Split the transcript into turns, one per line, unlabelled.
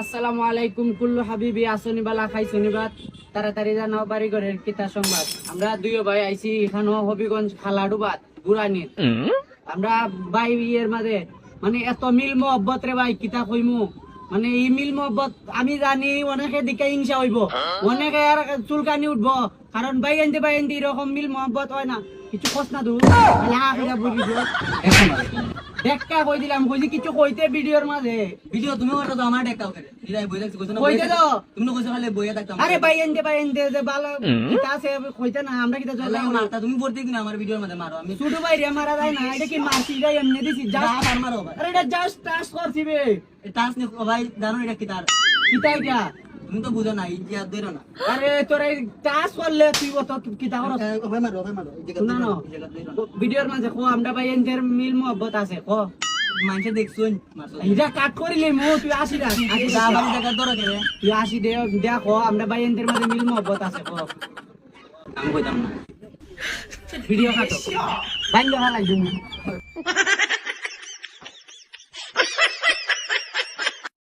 আসসালামু আলাইকুম কুল্লু হাবিবি আসনি বালা খাইছনি বাত তাড়াতাড়ি জানাও বাড়ি ঘরের কিতা সংবাদ। আমরা দুইও ভাই আইছি এখানেও হবিগঞ্জ খালাডুবাদ গুরানির আমরা ভাই ইয়ের মাঝে মানে এত মিল মহব্বত রে ভাই কিতা কইমু? মানে এই মিল মহব্বত আমি জানি অনেকে দিকে হিংসা হইব। অনেকে আর চুলকানি উঠবো। কারণ ভাই আনতে ভাই আনতে এরকম মিল মহব্বত হয় না। কিছু খোঁজ না দু দিও দেখা কই দিলাম কইছি কিছু কইতে ভিডিওর মাঝে।
ভিডিও তুমি ওটা তো আমার দেখাও করে। দিদাই বই দেখছি কইছো না
কইতে তো।
তুমি না কইছো খালি বইয়া থাকতাম
আরে ভাই এনতে ভাই এনতে যে ভালো কিতা আছে কইতে না আমরা কিতা জল
মারতা তুমি পড়তে কিনা আমার ভিডিওর মধ্যে মারো আমি
ছোট ভাই রে মারা যায় না এটা কি মারছি এটা এমনি দিছি
যা
জাস্ট
আর মারো ভাই।
আরে এটা জাস্ট টাচ করছি বে
টাস নে ভাই জানো এটা কি তার?
কিতা এটা?
তুমি তো বুঝো না এই যে আর ধরো না।
আরে তোর এই টাচ করলে তুই কত কিতা করছ
ভাই মারো ভাই মারো
না
ধরো
ভিডিওর মাঝে কো আমরা ভাই এনতের মিল মহব্বত আছে কো।
মানুষে দেখছুন
এটা কাট করিলে মো তুই আসি না আসি
যা
না
বাড়ি জায়গা ধরো করে
তুই আসি দে দেখো আমরা ভাই এনতের মাঝে মিল মহব্বত আছে কো।
আমি কইতাম না।
ভিডিও কাটো বাইন্ড হালাই দিমু